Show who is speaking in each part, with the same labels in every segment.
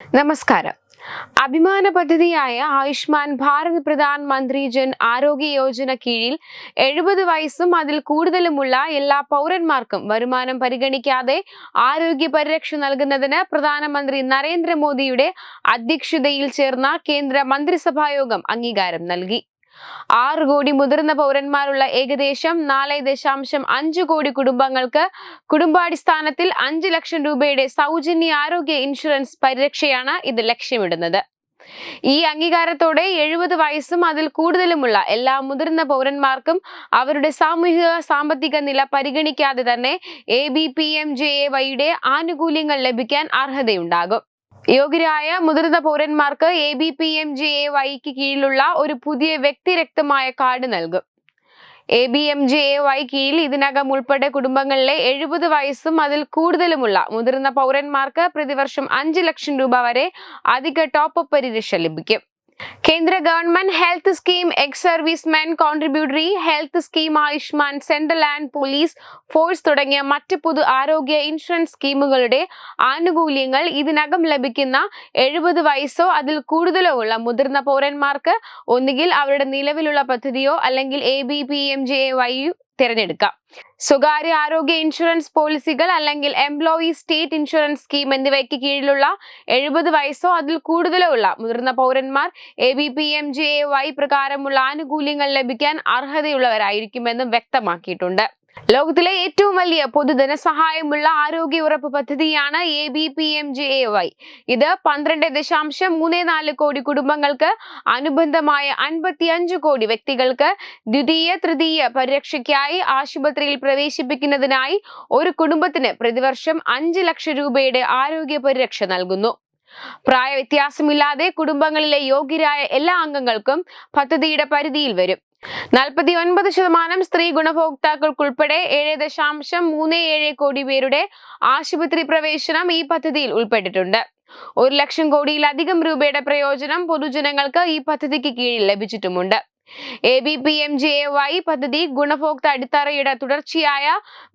Speaker 1: നമസ്കാരം. അഭിമാന പദ്ധതിയായ ആയുഷ്മാൻ ഭാരത് പ്രധാൻ മന്ത്രി ജൻ ആരോഗ്യ യോജന കീഴിൽ എഴുപത് വയസ്സും അതിൽ കൂടുതലുമുള്ള എല്ലാ പൗരന്മാർക്കും വരുമാനം പരിഗണിക്കാതെ ആരോഗ്യ പരിരക്ഷ നൽകുന്നതിന് പ്രധാനമന്ത്രി നരേന്ദ്രമോദിയുടെ അധ്യക്ഷതയിൽ ചേർന്ന കേന്ദ്ര മന്ത്രിസഭായോഗം അംഗീകാരം നൽകി. ആറ് കോടി മുതിർന്ന പൗരന്മാരുള്ള ഏകദേശം നാല് ദശാംശം അഞ്ച് കോടി കുടുംബങ്ങൾക്ക് കുടുംബാടിസ്ഥാനത്തിൽ അഞ്ച് ലക്ഷം രൂപയുടെ സൗജന്യ ആരോഗ്യ ഇൻഷുറൻസ് പരിരക്ഷയാണ് ഇത് ലക്ഷ്യമിടുന്നത്. ഈ അംഗീകാരത്തോടെ എഴുപത് വയസ്സും അതിൽ കൂടുതലുമുള്ള എല്ലാ മുതിർന്ന പൗരന്മാർക്കും അവരുടെ സാമൂഹിക സാമ്പത്തിക നില പരിഗണിക്കാതെ തന്നെ A B P M J A വൈയുടെ ആനുകൂല്യങ്ങൾ ലഭിക്കാൻ അർഹതയുണ്ടാകും. യോഗ്യരായ മുതിർന്ന പൗരന്മാർക്ക് A B P M J A വൈക്ക് കീഴിലുള്ള ഒരു പുതിയ വ്യക്തിരക്തമായ കാർഡ് നൽകും. A B M J A Y കീഴിൽ ഇതിനകം ഉൾപ്പെട്ട കുടുംബങ്ങളിലെ എഴുപത് വയസ്സും അതിൽ കൂടുതലുമുള്ള മുതിർന്ന പൗരന്മാർക്ക് പ്രതിവർഷം അഞ്ച് ലക്ഷം രൂപ വരെ അധിക ടോപ്പ് പരിരക്ഷ ലഭിക്കും. കേന്ദ്ര government health scheme ex servicemen contributory health scheme Ayushman central and police force തുടങ്ങിയ മറ്റ് പൊതു ആരോഗ്യ ഇൻഷുറൻസ് സ്കീമുകളുടെ ആനുകൂല്യങ്ങൾ ഇതിനകം ലഭിക്കുന്ന എഴുപത് വയസ്സോ അതിൽ കൂടുതലോ ഉള്ള മുതിർന്ന പൗരന്മാർക്ക് ഒന്നുകിൽ അവരുടെ നിലവിലുള്ള പദ്ധതിയോ അല്ലെങ്കിൽ A B P M J Y തിരഞ്ഞെടുക്കാം. സ്വകാര്യ ആരോഗ്യ ഇൻഷുറൻസ് പോളിസികൾ അല്ലെങ്കിൽ എംപ്ലോയി സ്റ്റേറ്റ് ഇൻഷുറൻസ് സ്കീം എന്നിവയ്ക്ക് കീഴിലുള്ള എഴുപത് വയസ്സോ അതിൽ കൂടുതലോ ഉള്ള മുതിർന്ന പൗരന്മാർ A B P M J A Y പ്രകാരമുള്ള ആനുകൂല്യങ്ങൾ ലഭിക്കാൻ അർഹതയുള്ളവരായിരിക്കുമെന്നും വ്യക്തമാക്കിയിട്ടുണ്ട്. ലോകത്തിലെ ഏറ്റവും വലിയ പൊതുധനസഹായമുള്ള ആരോഗ്യ ഉറപ്പ് പദ്ധതിയാണ് A B P M J A Y. ഇത് പന്ത്രണ്ട് ദശാംശം മൂന്ന് നാല് കോടി കുടുംബങ്ങൾക്ക് അനുബന്ധമായ അൻപത്തി അഞ്ച് കോടി വ്യക്തികൾക്ക് ദ്വിതീയ തൃതീയ പരിരക്ഷയ്ക്കായി ആശുപത്രിയിൽ പ്രവേശിപ്പിക്കുന്നതിനായി ഒരു കുടുംബത്തിന് പ്രതിവർഷം അഞ്ച് ലക്ഷം രൂപയുടെ ആരോഗ്യ പരിരക്ഷ നൽകുന്നു. പ്രായ വ്യത്യാസമില്ലാതെ കുടുംബങ്ങളിലെ യോഗ്യരായ എല്ലാ അംഗങ്ങൾക്കും പദ്ധതിയുടെ പരിധിയിൽ വരും. നാൽപ്പത്തി ഒൻപത് ശതമാനം സ്ത്രീ ഗുണഭോക്താക്കൾക്കുൾപ്പെടെ ഏഴ് ദശാംശം മൂന്ന് ഏഴ് കോടി പേരുടെ ആശുപത്രി പ്രവേശനം ഈ പദ്ധതിയിൽ ഉൾപ്പെട്ടിട്ടുണ്ട്. ഒരു ലക്ഷം കോടിയിലധികം രൂപയുടെ പ്രയോജനം പൊതുജനങ്ങൾക്ക് ഈ പദ്ധതിക്ക് കീഴിൽ ലഭിച്ചിട്ടുമുണ്ട്. A B P M J A Y പദ്ധതി ഗുണഭോക്ത അടിത്തറയുടെ തുടർച്ചയായ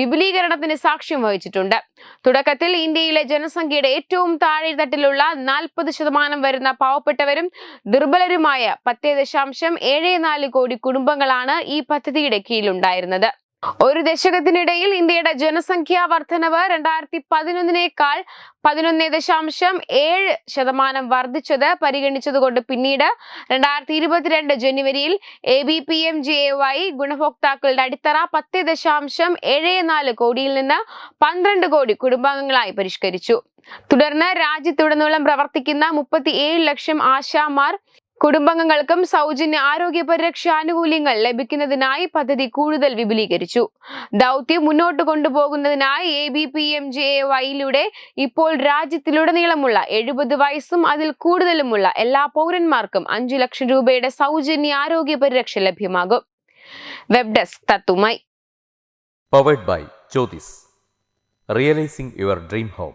Speaker 1: വിപുലീകരണത്തിന് സാക്ഷ്യം വഹിച്ചിട്ടുണ്ട്. തുടക്കത്തിൽ ഇന്ത്യയിലെ ജനസംഖ്യയുടെ ഏറ്റവും താഴെ തട്ടിലുള്ള നാൽപ്പത് ശതമാനം വരുന്ന പാവപ്പെട്ടവരും ദുർബലരുമായ പത്ത് ദശാംശം ഏഴ് നാല് കോടി കുടുംബങ്ങളാണ് ഈ പദ്ധതിയുടെ കീഴിലുണ്ടായിരുന്നത്. ഒരു ദശകത്തിനിടയിൽ ഇന്ത്യയുടെ ജനസംഖ്യാ വർധനവ് രണ്ടായിരത്തി പതിനൊന്നിനേക്കാൾ പതിനൊന്ന് ദശാംശം ഏഴ് ശതമാനം വർദ്ധിച്ചത് പരിഗണിച്ചതുകൊണ്ട് പിന്നീട് രണ്ടായിരത്തി ഇരുപത്തിരണ്ട് ജനുവരിയിൽ A B P M J A Y ഗുണഭോക്താക്കളുടെ അടിത്തറ പത്ത് ദശാംശം ഏഴ് നാല് കോടിയിൽ നിന്ന് പന്ത്രണ്ട് കോടി കുടുംബാംഗങ്ങളായി പരിഷ്കരിച്ചു. തുടർന്ന് രാജ്യത്തുടനീളം പ്രവർത്തിക്കുന്ന മുപ്പത്തി ഏഴ് ലക്ഷം ആശാമാർ കുടുംബാംഗങ്ങൾക്കും സൗജന്യ ആരോഗ്യ പരിരക്ഷ ആനുകൂല്യങ്ങൾ ലഭിക്കുന്നതിനായി പദ്ധതി കൂടുതൽ വിപുലീകരിച്ചു. ദൗത്യം മുന്നോട്ട് കൊണ്ടുപോകുന്നതിനായി A B P M J A വൈയിലൂടെ ഇപ്പോൾ രാജ്യത്തിലുടനീളമുള്ള എഴുപത് വയസ്സും അതിൽ കൂടുതലുമുള്ള എല്ലാ പൗരന്മാർക്കും അഞ്ചു ലക്ഷം രൂപയുടെ സൗജന്യ ആരോഗ്യ പരിരക്ഷ ലഭ്യമാകും. Web desk തത്തുമായി
Speaker 2: powered by Jyothis realising your dream home